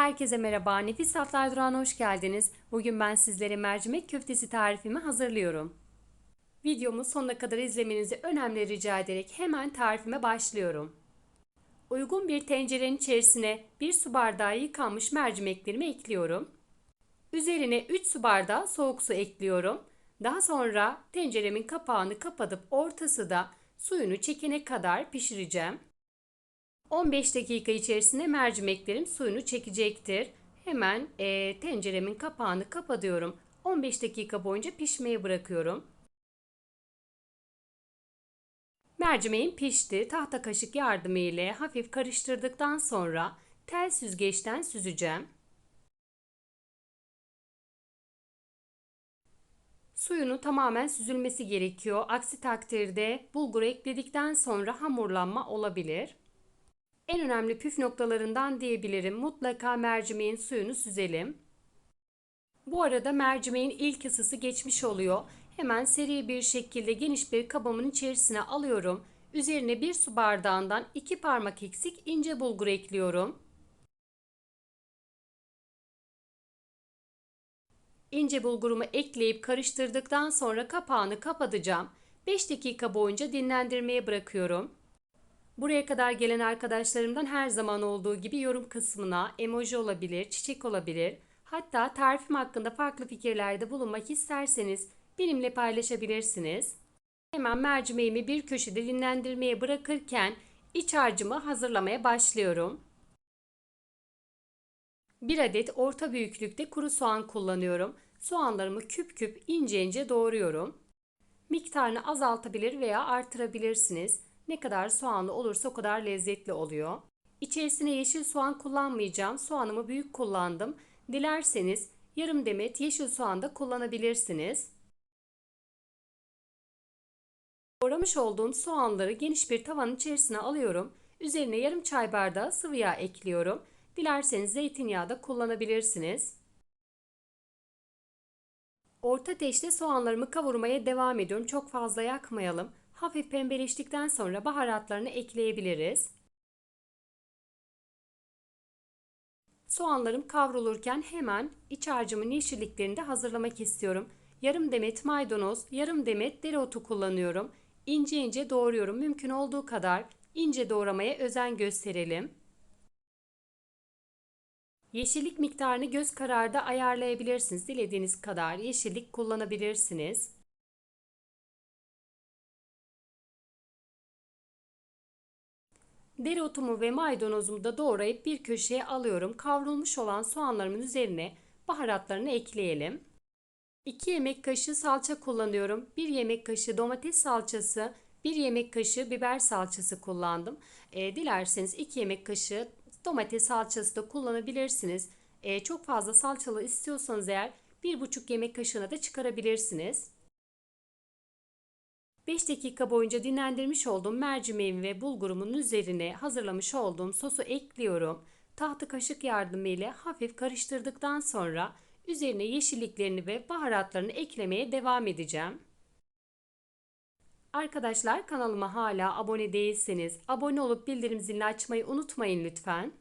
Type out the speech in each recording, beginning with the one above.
Herkese merhaba. Nefis Tatlar Durağı'na hoş geldiniz. Bugün ben sizlere mercimek köftesi tarifimi hazırlıyorum. Videomu sonuna kadar izlemenizi önemli rica ederek hemen tarifime başlıyorum. Uygun bir tencerenin içerisine 1 su bardağı yıkanmış mercimeklerimi ekliyorum. Üzerine 3 su bardağı soğuk su ekliyorum. Daha sonra tenceremin kapağını kapatıp ortası da suyunu çekene kadar pişireceğim. 15 dakika içerisinde mercimeklerim suyunu çekecektir. Hemen e, tenceremin kapağını kapatıyorum. 15 dakika boyunca pişmeye bırakıyorum. Mercimeğim pişti. Tahta kaşık yardımı ile hafif karıştırdıktan sonra tel süzgeçten süzeceğim. Suyunu tamamen süzülmesi gerekiyor. Aksi takdirde bulgur ekledikten sonra hamurlanma olabilir. En önemli püf noktalarından diyebilirim. Mutlaka mercimeğin suyunu süzelim. Bu arada mercimeğin ilk ısısı geçmiş oluyor. Hemen seri bir şekilde geniş bir kabımın içerisine alıyorum. Üzerine bir su bardağından iki parmak eksik ince bulgur ekliyorum. İnce bulgurumu ekleyip karıştırdıktan sonra kapağını kapatacağım. 5 dakika boyunca dinlendirmeye bırakıyorum. Buraya kadar gelen arkadaşlarımdan her zaman olduğu gibi yorum kısmına emoji olabilir, çiçek olabilir. Hatta tarifim hakkında farklı fikirlerde bulunmak isterseniz benimle paylaşabilirsiniz. Hemen mercimeğimi bir köşede dinlendirmeye bırakırken iç harcımı hazırlamaya başlıyorum. Bir adet orta büyüklükte kuru soğan kullanıyorum. Soğanlarımı küp küp ince ince doğruyorum. Miktarını azaltabilir veya artırabilirsiniz. Ne kadar soğanlı olursa o kadar lezzetli oluyor. İçerisine yeşil soğan kullanmayacağım. Soğanımı büyük kullandım. Dilerseniz yarım demet yeşil soğan da kullanabilirsiniz. Doğramış olduğum soğanları geniş bir tavanın içerisine alıyorum. Üzerine yarım çay bardağı sıvı yağ ekliyorum. Dilerseniz zeytinyağı da kullanabilirsiniz. Orta ateşte soğanlarımı kavurmaya devam ediyorum. Çok fazla yakmayalım. Hafif pembeleştikten sonra baharatlarını ekleyebiliriz. Soğanlarım kavrulurken hemen iç harcımın yeşilliklerini de hazırlamak istiyorum. Yarım demet maydanoz, yarım demet dereotu kullanıyorum. İnce ince doğruyorum. Mümkün olduğu kadar ince doğramaya özen gösterelim. Yeşillik miktarını göz kararda ayarlayabilirsiniz. Dilediğiniz kadar yeşillik kullanabilirsiniz. Dereotumu ve maydanozumu da doğrayıp bir köşeye alıyorum. Kavrulmuş olan soğanlarımın üzerine baharatlarını ekleyelim. 2 yemek kaşığı salça kullanıyorum. 1 yemek kaşığı domates salçası, 1 yemek kaşığı biber salçası kullandım. E, dilerseniz 2 yemek kaşığı domates salçası da kullanabilirsiniz. E, çok fazla salçalı istiyorsanız eğer 1,5 yemek kaşığına da çıkarabilirsiniz. 5 dakika boyunca dinlendirmiş olduğum mercimeğim ve bulgurumun üzerine hazırlamış olduğum sosu ekliyorum. Tahta kaşık yardımıyla hafif karıştırdıktan sonra üzerine yeşilliklerini ve baharatlarını eklemeye devam edeceğim. Arkadaşlar kanalıma hala abone değilseniz abone olup bildirim zilini açmayı unutmayın lütfen.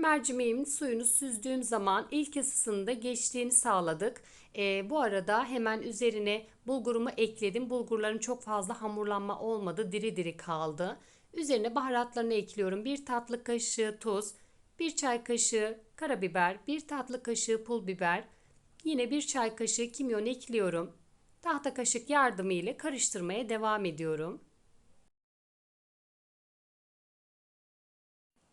Mercimeğimin suyunu süzdüğüm zaman ilk ısısında geçtiğini sağladık. E, bu arada hemen üzerine bulgurumu ekledim. Bulgurların çok fazla hamurlanma olmadı. Diri diri kaldı. Üzerine baharatlarını ekliyorum. Bir tatlı kaşığı tuz, bir çay kaşığı karabiber, bir tatlı kaşığı pul biber, yine bir çay kaşığı kimyon ekliyorum. Tahta kaşık yardımı ile karıştırmaya devam ediyorum.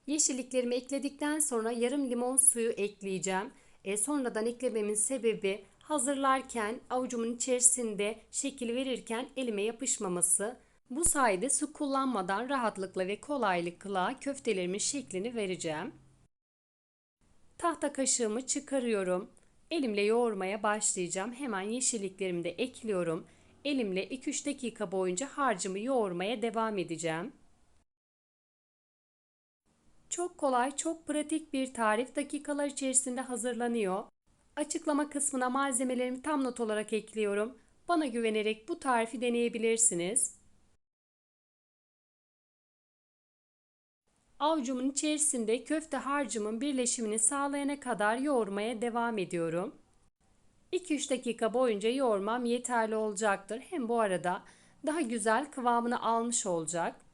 Yeşilliklerimi ekledikten sonra yarım limon suyu ekleyeceğim. E, sonradan eklememin sebebi hazırlarken avucumun içerisinde şekil verirken elime yapışmaması. Bu sayede su kullanmadan rahatlıkla ve kolaylıkla köftelerimin şeklini vereceğim. Tahta kaşığımı çıkarıyorum. Elimle yoğurmaya başlayacağım. Hemen yeşilliklerimi de ekliyorum. Elimle 2-3 dakika boyunca harcımı yoğurmaya devam edeceğim. Çok kolay, çok pratik bir tarif dakikalar içerisinde hazırlanıyor. Açıklama kısmına malzemelerimi tam not olarak ekliyorum. Bana güvenerek bu tarifi deneyebilirsiniz. Avucumun içerisinde köfte harcımın birleşimini sağlayana kadar yoğurmaya devam ediyorum. 2-3 dakika boyunca yoğurmam yeterli olacaktır. Hem bu arada daha güzel kıvamını almış olacak.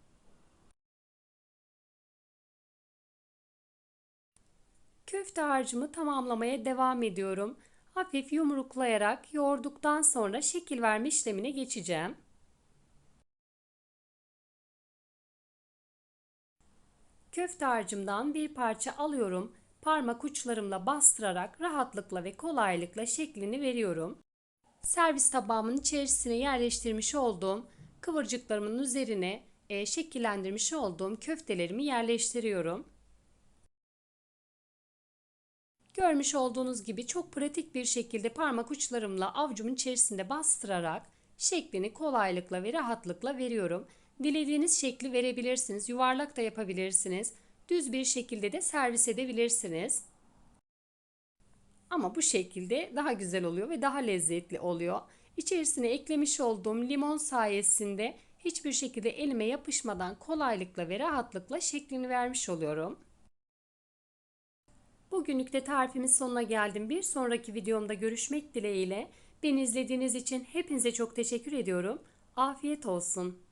Köfte harcımı tamamlamaya devam ediyorum. Hafif yumruklayarak yoğurduktan sonra şekil verme işlemine geçeceğim. Köfte harcımdan bir parça alıyorum. Parmak uçlarımla bastırarak rahatlıkla ve kolaylıkla şeklini veriyorum. Servis tabağımın içerisine yerleştirmiş olduğum kıvırcıklarımın üzerine e, şekillendirmiş olduğum köftelerimi yerleştiriyorum. Görmüş olduğunuz gibi çok pratik bir şekilde parmak uçlarımla avucumun içerisinde bastırarak şeklini kolaylıkla ve rahatlıkla veriyorum. Dilediğiniz şekli verebilirsiniz. Yuvarlak da yapabilirsiniz. Düz bir şekilde de servis edebilirsiniz. Ama bu şekilde daha güzel oluyor ve daha lezzetli oluyor. İçerisine eklemiş olduğum limon sayesinde hiçbir şekilde elime yapışmadan kolaylıkla ve rahatlıkla şeklini vermiş oluyorum. Bugünlük de tarifimin sonuna geldim. Bir sonraki videomda görüşmek dileğiyle. Beni izlediğiniz için hepinize çok teşekkür ediyorum. Afiyet olsun.